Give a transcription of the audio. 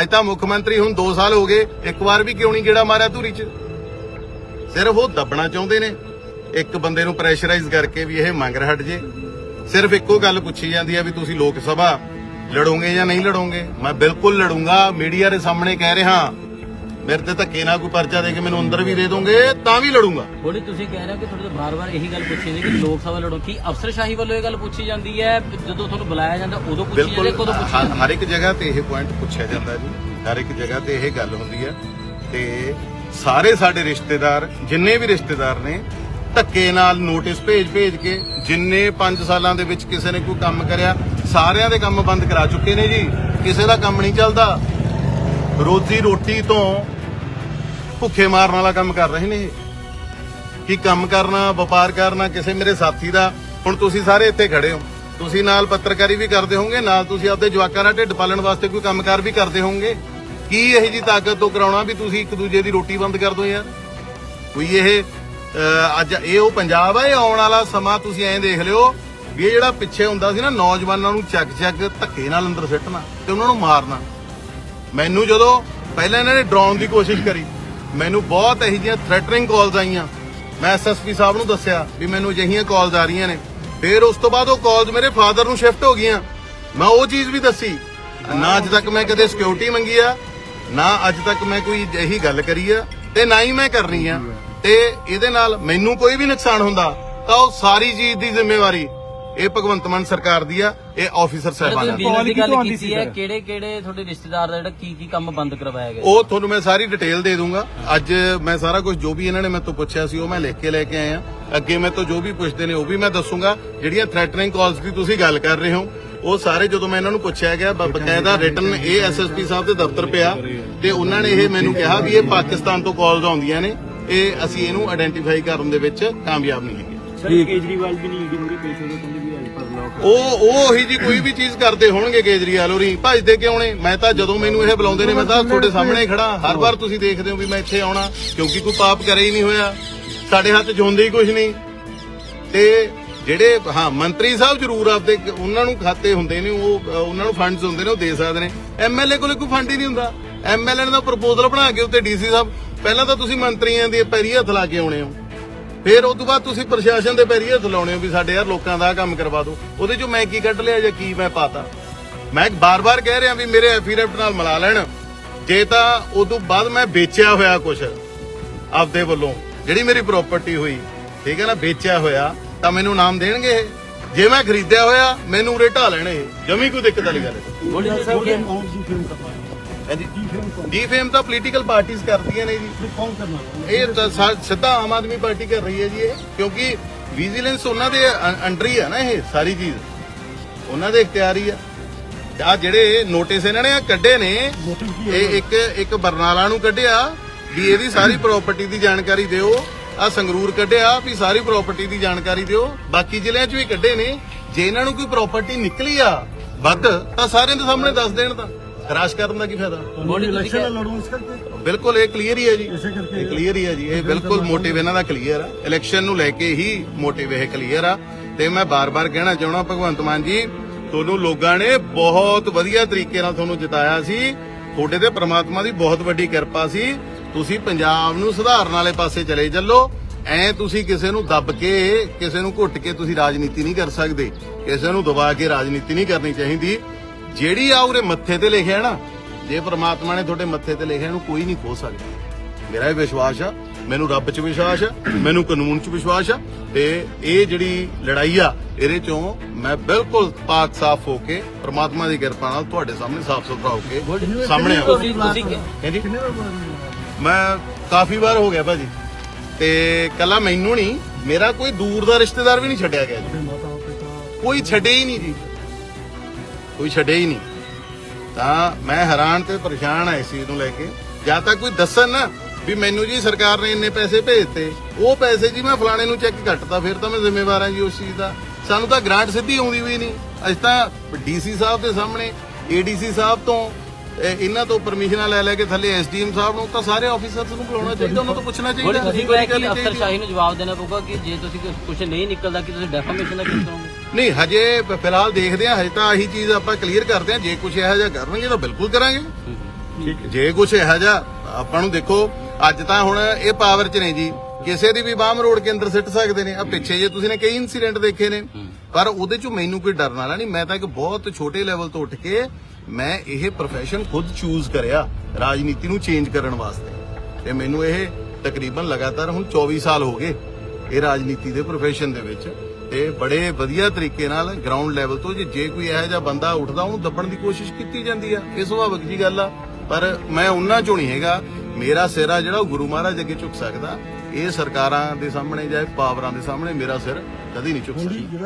ਅੱਜ ਤਾਂ ਮੁੱਖ ਮੰਤਰੀ ਹੁਣ 2 ਸਾਲ ਹੋ ਗਏ, ਇੱਕ ਵਾਰ ਵੀ ਕਿਉਂ ਨਹੀਂ ਗੇੜਾ ਮਾਰਿਆ ਧੂਰੀ 'ਚ? ਸਿਰਫ ਉਹ ਦੱਬਣਾ ਚਾਹੁੰਦੇ ਨੇ। ਇੱਕ ਬੰਦੇ ਨੂੰ ਪ੍ਰੈਸ਼ਰਾਈਜ਼ ਕਰਕੇ ਵੀ ਇਹ ਮੰਗ ਹਟ ਜੇ। ਸਿਰਫ ਇੱਕੋ ਗੱਲ ਪੁੱਛੀ ਜਾਂਦੀ ਹੈ ਵੀ ਤੁਸੀਂ ਲੋਕ ਸਭਾ ਲੜੋਗੇ ਜਾਂ ਨਹੀਂ ਲੜੋਗੇ? ਮੈਂ ਬਿਲਕੁਲ ਲੜੂੰਗਾ, ਮੀਡੀਆ ਦੇ ਸਾਹਮਣੇ ਕਹਿ ਰਿਹਾ। ਮੇਰੇ ਤੇ ਧੱਕੇ ਨਾਲ ਕੋਈ ਪਰਚਾ ਦੇ ਕੇ ਮੈਨੂੰ ਅੰਦਰ ਵੀ ਦੇ ਦੋਗੇ ਤਾਂ ਵੀ ਲੜੂੰਗਾ। ਬੋਲੀ ਤੁਸੀਂ ਕਹਿ ਰਹੇ ਹੋ ਕਿ ਤੁਹਾਡੇ ਤੋਂ ਬਾਰ-ਬਾਰ ਇਹੀ ਗੱਲ ਪੁੱਛੀ ਜਾਂਦੀ ਕਿ ਲੋਕ ਸਭਾ ਲੜੋ। ਕੀ ਅਫਸਰਸ਼ਾਹੀ ਵੱਲੋਂ ਇਹ ਗੱਲ ਪੁੱਛੀ ਜਾਂਦੀ ਹੈ? ਜਦੋਂ ਤੁਹਾਨੂੰ ਬੁਲਾਇਆ ਜਾਂਦਾ ਉਦੋਂ ਪੁੱਛੀ ਜਾਂਦੀ ਹੈ ਕਦੋਂ ਪੁੱਛੀ ਜਾਂਦੀ ਹਰ ਇੱਕ ਜਗ੍ਹਾ ਤੇ ਇਹ ਪੁਆਇੰਟ ਪੁੱਛਿਆ ਜਾਂਦਾ ਜੀ। ਹਰ ਇੱਕ ਜਗ੍ਹਾ ਤੇ ਇਹ ਗੱਲ ਹੁੰਦੀ ਹੈ। ਤੇ ਸਾਰੇ ਸਾਡੇ ਰਿਸ਼ਤੇਦਾਰ ਜਿੰਨੇ ਵੀ ਰਿਸ਼ਤੇਦਾਰ ਨੇ ਧੱਕੇ ਨਾਲ ਨੋਟਿਸ ਭੇਜ ਭੇਜ ਕੇ ਜਿੰਨੇ 5 ਸਾਲਾਂ ਦੇ ਵਿੱਚ ਕਿਸੇ ਨੇ ਕੋਈ ਕੰਮ ਕਰਿਆ ਸਾਰਿਆਂ ਦੇ ਕੰਮ ਬੰਦ ਕਰਾ ਚੁੱਕੇ ਨੇ ਜੀ। ਕਿਸੇ ਦਾ ਕੰਮ ਨਹੀਂ ਚੱਲਦਾ। ਰੋਜ਼ੀ ਰੋਟੀ ਤੋਂ ਭੁੱਖੇ ਮਾਰਨ ਵਾਲਾ ਕੰਮ ਕਰ ਰਹੇ ਨੇ ਇਹ। ਕਿ ਕੰਮ ਕਰਨਾ, ਵਪਾਰ ਕਰਨਾ, ਕਿਸੇ ਮੇਰੇ ਸਾਥੀ ਦਾ। ਹੁਣ ਤੁਸੀਂ ਸਾਰੇ ਇੱਥੇ ਖੜੇ ਹੋ। ਤੁਸੀਂ ਨਾਲ ਪੱਤਰਕਾਰੀ ਵੀ ਕਰਦੇ ਹੋਵੋਗੇ, ਨਾਲ ਤੁਸੀਂ ਆਪਦੇ ਜਵਾਕਾਂ ਦਾ ਢਿੱਡ ਪਾਲਣ ਵਾਸਤੇ ਕੋਈ ਕੰਮਕਾਰ ਵੀ ਕਰਦੇ ਹੋਵੋਗੇ। ਕੀ ਇਹ ਜੀ ਤਾਕਤ ਤੋਂ ਕਰਾਉਣਾ ਵੀ ਤੁਸੀਂ ਇੱਕ ਦੂਜੇ ਦੀ ਰੋਟੀ ਬੰਦ ਕਰ ਦਿਓ ਯਾਰ? ਕੋਈ ਇਹ ਅੱਜ ਇਹ ਉਹ ਪੰਜਾਬ ਆ, ਇਹ ਆਉਣ ਵਾਲਾ ਸਮਾਂ ਤੁਸੀਂ ਐਂ ਦੇਖ ਲਿਓ ਵੀ ਇਹ ਜਿਹੜਾ ਪਿੱਛੇ ਹੁੰਦਾ ਸੀ ਨਾ, ਨੌਜਵਾਨਾਂ ਨੂੰ ਚੱਕ ਚੱਕ ਧੱਕੇ ਨਾਲ ਅੰਦਰ ਸਿੱਟਣਾ ਤੇ ਉਹਨਾਂ ਨੂੰ ਮਾਰਨਾ। ਮੈਨੂੰ ਜਦੋਂ ਪਹਿਲਾਂ ਇਹਨਾਂ ਨੇ ਡਰਾਉਣ ਦੀ ਕੋਸ਼ਿਸ਼ ਕਰੀ ਮੈਨੂੰ ਬਹੁਤ ਇਹੋ ਜਿਹੀਆਂ ਥ੍ਰੈਟਨਿੰਗ ਕਾਲਸ ਆਈਆਂ। ਮੈਂ ਐਸਐਸਪੀ ਸਾਹਿਬ ਨੂੰ ਦੱਸਿਆ ਵੀ ਮੈਨੂੰ ਅਜਿਹੀਆਂ ਕਾਲਸ ਆ ਰਹੀਆਂ ਨੇ। ਫਿਰ ਉਸ ਤੋਂ ਬਾਅਦ ਉਹ ਕਾਲਸ ਮੇਰੇ ਫਾਦਰ ਨੂੰ ਸ਼ਿਫਟ ਹੋ ਗਈਆਂ। ਮੈਂ ਉਹ ਚੀਜ਼ ਵੀ ਦੱਸੀ, ਨਾ ਅੱਜ ਤੱਕ ਮੈਂ ਕਦੇ ਸਿਕਿਉਰਿਟੀ ਮੰਗੀ ਆ, ਨਾ ਅੱਜ ਤੱਕ ਮੈਂ ਕੋਈ ਇਹੀ ਗੱਲ ਕਰੀ ਆ, ਤੇ ਨਾ ਹੀ ਮੈਂ ਕਰਨੀ ਆ। ਤੇ ਇਹਦੇ ਨਾਲ ਮੈਨੂੰ ਕੋਈ ਵੀ ਨੁਕਸਾਨ ਹੁੰਦਾ, ਤਾਂ ਉਹ ਸਾਰੀ ਚੀਜ਼ ਦੀ ਜ਼ਿੰਮੇਵਾਰੀ ਇਹ ਭਗਵੰਤ ਮਾਨ ਸਰਕਾਰ ਦੀ ਆ ਇਹ ਆਫੀਸਰ ਸਾਹਿਬਾਨ ਦੀ। ਗੱਲ ਕੀਤੀ ਹੈ ਕਿਹੜੇ ਕਿਹੜੇ ਤੁਹਾਡੇ ਰਿਸ਼ਤੇਦਾਰ ਦਾ ਜਿਹੜਾ ਕੀ ਕੀ ਕੰਮ ਬੰਦ ਕਰਵਾਇਆ ਗਿਆ? ਉਹ ਤੁਹਾਨੂੰ ਮੈਂ ਸਾਰੀ ਡਿਟੇਲ ਦੇ ਦੂੰਗਾ। ਅੱਜ ਮੈਂ ਸਾਰਾ ਕੁਝ ਜੋ ਵੀ ਇਹਨਾਂ ਨੇ ਤੋਂ ਪੁੱਛਿਆ ਸੀ ਉਹ ਮੈਂ ਲਿਖ ਕੇ ਲੈ ਕੇ ਆਇਆ। ਅੱਗੇ ਮੈਂ ਤੋਂ ਜੋ ਵੀ ਪੁੱਛਦੇ ਨੇ ਉਹ ਵੀ ਮੈਂ ਦੱਸੂਗਾ। ਜਿਹੜੀਆਂ ਥ੍ਰੈਟਨਿੰਗ ਕਾਲਸ ਦੀ ਤੁਸੀਂ ਗੱਲ ਕਰ ਰਹੇ ਹੋ ਉਹ ਸਾਰੇ ਜਦੋਂ ਮੈਂ ਇਹਨਾਂ ਨੂੰ ਪੁੱਛਿਆ ਗਿਆ ਬਕਾਇਦਾ ਰਿਟਨ ਇਹ ਐਸਐਸਪੀ ਸਾਹਿਬ ਦੇ ਦਫ਼ਤਰ ਪਿਆ ਤੇ ਉਹਨਾਂ ਨੇ ਇਹ ਮੈਨੂੰ ਕਿਹਾ ਵੀ ਇਹ ਪਾਕਿਸਤਾਨ ਤੋਂ ਕਾਲਸ ਆਉਂਦੀਆਂ ਨੇ। ਇਹ ਅਸੀਂ ਇਹਨੂੰ ਆਇਡੈਂਟੀਫਾਈ ਕਰਨ ਦੇ ਵਿੱਚ ਕਾਮਯਾਬ ਨਹੀਂ ਹੈਗੇ। ਸਰ ਕੇਜਰੀਵਾਲ ਵੀ ਨਹੀਂ ਈਡੀ ਮੂਰੇ ਪੇਸ਼ ਹੋ ਗਏ ਕਹਿੰਦੇ ਵੀ ਅੱਜ ਪਰ ਲੋਕ ਉਹ ਉਹ ਉਹੀ ਜੀ ਕੋਈ ਵੀ ਚੀਜ਼ ਕਰਦੇ ਹੋਣਗੇ ਕੇਜਰੀਵਾਲ ਹੋਰੀ। ਭੱਜਦੇ ਕਿਉਂ ਨੇ? ਮੈਂ ਤਾਂ ਜਦੋਂ ਮੈਨੂੰ ਇਹ ਬੁਲਾਉਂਦੇ ਨੇ ਮੈਂ ਤਾਂ ਤੁਹਾਡੇ ਸਾਹਮਣੇ ਹੀ ਖੜਾ। ਹਰ ਵਾਰ ਤੁਸੀਂ ਦੇਖਦੇ ਹੋ ਵੀ ਮੈਂ ਇੱਥੇ ਆਉਣਾ ਕਿਉਂਕਿ ਕੋਈ ਪਾਪ ਕਰੇ ਹੀ ਨਹੀਂ ਹੋਇਆ। ਸਾਡੇ ਹੱਥ 'ਚ ਹੁੰਦੇ ਹੀ ਕੁਝ ਨਹੀਂ। ਤੇ ਜਿਹੜੇ ਹਾਂ ਮੰਤਰੀ ਸਾਹਿਬ ਜ਼ਰੂਰ ਆਪਦੇ ਉਹਨਾਂ ਨੂੰ ਖਾਤੇ ਹੁੰਦੇ ਨੇ ਉਹ ਉਹਨਾਂ ਨੂੰ ਫੰਡਸ ਹੁੰਦੇ ਨੇ ਉਹ ਦੇ ਸਕਦੇ ਨੇ। ਐਮਐਲਏ ਕੋਲੇ ਕੋਈ ਫੰਡ ਹੀ ਨਹੀਂ ਹੁੰਦਾ। ਐਮਐਲਏ ਨੇ ਤਾਂ ਪ੍ਰਪੋਜ਼ਲ ਬਣਾ ਕੇ ਉੱਤੇ ਡੀਸੀ ਸਾਹਿਬ ਪਹਿਲਾਂ ਤਾਂ ਤੁਸੀਂ ਮੰਤਰੀਆਂ ਦੇ ਪੈਰੀ ਹੱਥ ਲਾ ਕੇ ਆਉਣੇ ਹੋ। ਫਿਰ ਉਸ ਤੋਂ ਬਾਅਦ ਤੁਸੀਂ ਪ੍ਰਸ਼ਾਸਨ ਦੇ ਪੈਰੀ ਹੱਥ ਲਾਉਣੇ ਹੋ ਵੀ ਸਾਡੇ ਯਾਰ ਲੋਕਾਂ ਦਾ ਕੰਮ ਕਰਵਾ ਦਿਓ। ਉਹਦੇ ਚੋਂ ਮੈਂ ਕੀ ਕੱਢ ਲਿਆ ਜਾਂ ਕੀ ਮੈਂ ਪਾਤਾ? ਮੈਂ ਬਾਰ-ਬਾਰ ਕਹਿ ਰਿਹਾ ਵੀ ਮੇਰੇ ਐਫੀਡੈਵਿਟ ਨਾਲ ਮਿਲਾ ਲੈਣ। ਜੇ ਤਾਂ ਉਸ ਤੋਂ ਬਾਅਦ ਮੈਂ ਵੇਚਿਆ ਹੋਇਆ ਕੁਝ ਆਪਦੇ ਵੱਲੋਂ, ਜਿਹੜੀ ਮੇਰੀ ਪ੍ਰਾਪਰਟੀ ਹੋਈ, ਠੀਕ ਹੈ ਨਾ, ਵੇਚਿਆ ਹੋਇਆ, ਤਾਂ ਮੈਨੂੰ ਨਾਮ ਦੇਣਗੇ ਇਹ। ਜੇ ਮੈਂ ਖਰੀਦਿਆ ਹੋਇਆ, ਮੈਨੂੰ ਉਰੇ ਢਾ ਲੈਣੇ ਇਹ। ਜਮੀ ਕੋਈ ਦਿੱਕਤ ਵਾਲੀ ਗੱਲ ਹੈ ਹਾਂਜੀ। ਦੀ ਕੌਣ ਡੀ ਤਾਂ ਪੋਲੀਟੀਕਲ ਪਾਰਟੀਆਂ ਕਰਦੀਆਂ ਨੇ ਜੀ। ਕੌਣ ਕਰਨਾ ਇਹ ਤਾਂ ਸਾ- ਸਿੱਧਾ ਆਮ ਆਦਮੀ ਪਾਰਟੀ ਕਰ ਰਹੀ ਹੈ ਜੀ ਇਹ, ਕਿਉਂਕਿ ਵਿਜੀਲੈਂਸ ਉਹਨਾਂ ਦੇ ਅੰਡਰ ਹੀ ਹੈ ਨਾ ਇਹ ਸਾਰੀ ਚੀਜ਼। ਉਹਨਾਂ ਦੇ ਇਖਤਿਆਰ ਆ। ਆ ਜਿਹੜੇ ਨੋਟਿਸ ਇਹਨਾਂ ਨੇ ਆਹ ਕੱਢੇ ਨੇ ਮੋਟਿਵ ਕੀ ਇਹ ਇੱਕ ਇੱਕ ਬਰਨਾਲਾ ਨੂੰ ਕੱਢਿਆ, ਵੀ ਇਹਦੀ ਸਾਰੀ ਪ੍ਰਾਪਰਟੀ ਦੀ ਜਾਣਕਾਰੀ ਦਿਓ। ਆ ਸੰਗਰੂਰ ਕੱਢਿਆ, ਵੀ ਸਾਰੀ ਪ੍ਰਾਪਰਟੀ ਦੀ ਜਾਣਕਾਰੀ ਦਿਓ। ਬਾਕੀ ਜ਼ਿਲ੍ਹਿਆਂ 'ਚ ਵੀ ਕੱਢੇ ਨੇ। ਜੇ ਇਹਨਾਂ ਨੂੰ ਕੋਈ ਪ੍ਰਾਪਰਟੀ ਨਿਕਲੀ ਆ ਵੱਧ, ਤਾਂ ਸਾਰਿਆਂ ਦੇ ਸਾਹਮਣੇ ਦੱਸ ਦੇਣ ਤਾਂ। ਹਰਾਸ਼ ਕਰਨ ਦਾ ਕੀ ਫਾਇਦਾ? ਤੁਸੀਂ ਇਲੈਕਸ਼ਨ ਲੜੂ ਇਸ ਕਰਕੇ? ਬਿਲਕੁਲ ਇਹ ਕਲੀਅਰ ਹੀ ਹੈ ਜੀ। ਇਹ ਕਲੀਅਰ ਹੀ ਹੈ ਜੀ। ਇਹ ਬਿਲਕੁਲ ਮੋਟਿਵ ਇਹਨਾਂ ਦਾ ਕਲੀਅਰ ਆ। ਇਲੈਕਸ਼ਨ ਨੂੰ ਲੈ ਕੇ ਹੀ ਮੋਟਿਵ ਇਹ ਕਲੀਅਰ ਆ। ਤੇ ਮੈਂ ਬਾਰ-ਬਾਰ ਕਹਿਣਾ ਚਾਹਣਾ ਭਗਵੰਤ ਮਾਨ ਜੀ ਤੁਹਾਨੂੰ ਲੋਕਾਂ ਨੇ ਬਹੁਤ ਵਧੀਆ ਤਰੀਕੇ ਨਾਲ ਤੁਹਾਨੂੰ ਜਿਤਾਇਆ ਸੀ। ਤੁਹਾਡੇ ਤੇ ਪ੍ਰਮਾਤਮਾ ਦੀ ਬਹੁਤ ਵੱਡੀ ਕਿਰਪਾ ਸੀ। ਤੁਸੀਂ ਪੰਜਾਬ ਨੂੰ ਸੁਧਾਰਨ ਵਾਲੇ ਪਾਸੇ ਚਲੇ ਚੱਲੋ। ਐ ਤੁਸੀਂ ਕਿਸੇ ਨੂੰ ਦੱਬ ਕੇ ਕਿਸੇ ਨੂੰ ਘੁੱਟ ਕੇ ਤੁਸੀਂ ਰਾਜਨੀਤੀ ਨਹੀਂ ਕਰ ਸਕਦੇ। ਕਿਸੇ ਨੂੰ ਦਬਾ ਕੇ ਰਾਜਨੀਤੀ ਨਹੀਂ ਕਰਨੀ ਚਾਹੀਦੀ। ਜਿਹੜੀ ਆ ਉਰੇ ਮੱਥੇ ਤੇ ਲਿਖਿਆ ਨਾ ਜੇ ਪ੍ਰਮਾਤਮਾ ਨੇ ਤੁਹਾਡੇ ਮੱਥੇ ਤੇ ਲਿਖਿਆ ਇਹਨੂੰ ਕੋਈ ਨਹੀਂ ਖੋ ਸਕਦਾ। ਮੇਰਾ ਇਹ ਵਿਸ਼ਵਾਸ ਆ ਮੈਨੂੰ ਰੱਬ 'ਚ ਵਿਸ਼ਵਾਸ ਆ ਮੈਨੂੰ ਕਾਨੂੰਨ 'ਚ ਵਿਸ਼ਵਾਸ ਆ ਤੇ ਇਹ ਜਿਹੜੀ ਲੜਾਈ ਆ ਇਹਦੇ ਚੋਂ ਮੈਂ ਬਿਲਕੁਲ ਪਾਕ ਸਾਫ਼ ਹੋ ਕੇ ਪ੍ਰਮਾਤਮਾ ਦੀ ਕਿਰਪਾ ਨਾਲ ਤੁਹਾਡੇ ਸਾਹਮਣੇ ਸਾਫ਼ ਸੁਥਰਾ ਹੋ ਕੇ ਸਾਹਮਣੇ ਬੋਲੀ ਮੈਂ ਕਾਫੀ ਵਾਰ ਹੋ ਗਿਆ ਭਾਜੀ। ਤੇ ਕੱਲਾ ਮੈਨੂੰ ਨਹੀਂ ਮੇਰਾ ਕੋਈ ਦੂਰ ਦਾ ਰਿਸ਼ਤੇਦਾਰ ਵੀ ਨਹੀਂ ਛੱਡਿਆ ਗਿਆ ਜੀ। ਕੋਈ ਛੱਡੇ ਹੀ ਨਹੀਂ ਜੀ। ਕੋਈ ਛੱਡੇ ਹੀ ਨਹੀਂ। ਤਾਂ ਮੈਂ ਹੈਰਾਨ ਤੇ ਪਰੇਸ਼ਾਨ ਆ ਇਸ ਚੀਜ਼ ਨੂੰ ਲੈ ਕੇ। ਜਾਂ ਤਾਂ ਕੋਈ ਦੱਸਣ ਨਾ ਵੀ ਮੈਨੂੰ ਜੀ ਸਰਕਾਰ ਨੇ ਇੰਨੇ ਪੈਸੇ ਭੇਜਤੇ। ਉਹ ਪੈਸੇ ਜੀ ਮੈਂ ਫਲਾਣੇ ਨੂੰ ਚੈੱਕ ਕੱਟਤਾ ਫਿਰ ਤਾਂ ਮੈਂ ਜ਼ਿੰਮੇਵਾਰ ਹਾਂ ਜੀ ਉਸ ਚੀਜ਼ ਦਾ। ਸਾਨੂੰ ਤਾਂ ਗ੍ਰਾਂਟ ਸਿੱਧੀ ਆਉਂਦੀ ਵੀ ਨਹੀਂ। ਅਸੀਂ ਤਾਂ ਡੀਸੀ ਸਾਹਿਬ ਦੇ ਸਾਹਮਣੇ ਏਡੀਸੀ ਸਾਹਿਬ ਤੋਂ ਇਹ ਇਹਨਾਂ ਤੋਂ ਪਰਮਿਸ਼ਨਾਂ ਲੈ ਲੈ ਕੇ ਥੱਲੇ ਐਸਡੀਐਮ ਸਾਹਿਬ ਨੂੰ ਤਾਂ ਸਾਰੇ ਆਫੀਸਰਸ ਨੂੰ ਬੁਲਾਉਣਾ ਚਾਹੀਦਾ ਉਹਨਾਂ ਤੋਂ ਪੁੱਛਣਾ ਚਾਹੀਦਾ। ਕੋਈ ਨਹੀਂ ਚਾਹੀਦੀ। ਅਫਸਰਸ਼ਾਹੀ ਨੂੰ ਜਵਾਬ ਦੇਣਾ ਪਊਗਾ ਕਿ ਜੇ ਤੁਸੀਂ ਕੁਝ ਨਹੀਂ ਨਿਕਲਦਾ ਕਿ ਤੁਸੀਂ ਡੈਫਾਮੇਸ਼ਨ ਦਾ ਕੀ ਕਰੋਗੇ। ਨਹੀਂ ਹਜੇ ਫਿਲਹਾਲ ਦੇਖਦੇ ਹਾਂ ਹਜੇ ਤਾਂ ਆਹੀ ਚੀਜ਼ ਆਪਾਂ ਕਲੀਅਰ ਕਰਦੇ ਹਾਂ। ਜੇ ਕੁਝ ਇਹੋ ਜਿਹਾ ਕਰਨਗੇ ਤਾਂ ਬਿਲਕੁਲ ਕਰਾਂਗੇ। ਠੀਕ ਜੇ ਕੁਝ ਇਹੋ ਜਿਹਾ ਆਪਾਂ ਨੂੰ ਦੇਖੋ ਅੱਜ ਤਾਂ ਹੁਣ ਇਹ ਪਾਵਰ 'ਚ ਨੇ ਜੀ। ਕਿਸੇ ਦੀ ਵੀ ਬਾਹਮ ਰੋੜ ਕੇ ਅੰਦਰ ਸਿੱਟ ਸਕਦੇ ਨੇ। ਆ ਪਿੱਛੇ ਜੇ ਤੁਸੀਂ ਨੇ ਕਈ ਇਨਸੀਡੈਂਟ ਦੇਖੇ ਨੇ। ਪਰ ਉਹਦੇ 'ਚ ਮੈਨੂੰ ਕੋਈ ਡਰਨ ਵਾਲਾ ਨਹੀਂ। ਮੈਂ ਤਾਂ ਇੱਕ ਬਹੁਤ ਛੋਟੇ ਲੈਵਲ ਤੋਂ ਉੱਠ ਕੇ ਮੈਂ ਇਹ profession ਖੁਦ ਚੂਜ਼ ਕਰਿਆ ਰਾਜਨੀਤੀ ਨੂੰ ਚੇਂਜ ਕਰਨ ਵਾਸਤੇ। ਤੇ ਮੈਨੂੰ ਇਹ ਤਕਰੀਬਨ ਲਗਾਤਾਰ ਹੁਣ 24 ਸਾਲ ਹੋ ਗਏ ਇਹ ਰਾਜਨੀਤੀ ਦੇ profession ਦੇ ਵਿੱਚ। ਤੇ ਬੜੇ ਵਧੀਆ ਤਰੀਕੇ ਨਾਲ ਗਰਾਊਂਡ ਲੈਵਲ ਤੋਂ ਜੇ ਜੇ ਕੋਈ ਇਹੋ ਜਿਹਾ ਬੰਦਾ ਉੱਠਦਾ ਉਹਨੂੰ ਦੱਬਣ ਦੀ ਕੋਸ਼ਿਸ਼ ਕੀਤੀ ਜਾਂਦੀ ਆ। ਇਹ ਸੁਭਾਵਿਕ ਜੀ ਗੱਲ ਆ। ਪਰ ਮੈਂ ਉਹਨਾਂ ਚੋਂ ਨਹੀਂ ਹੈਗਾ। ਮੇਰਾ ਸਿਰ ਆ ਜਿਹੜਾ ਉਹ ਗੁਰੂ ਮਹਾਰਾਜ ਅੱਗੇ ਝੁਕ ਸਕਦਾ। ਇਹ ਸਰਕਾਰਾਂ ਦੇ ਸਾਹਮਣੇ ਜਾਂ ਪਾਵਰਾਂ ਦੇ ਸਾਹਮਣੇ ਮੇਰਾ ਸਿਰ ਕਦੀ ਨਹੀਂ ਝੁਕ ਸਕਦਾ।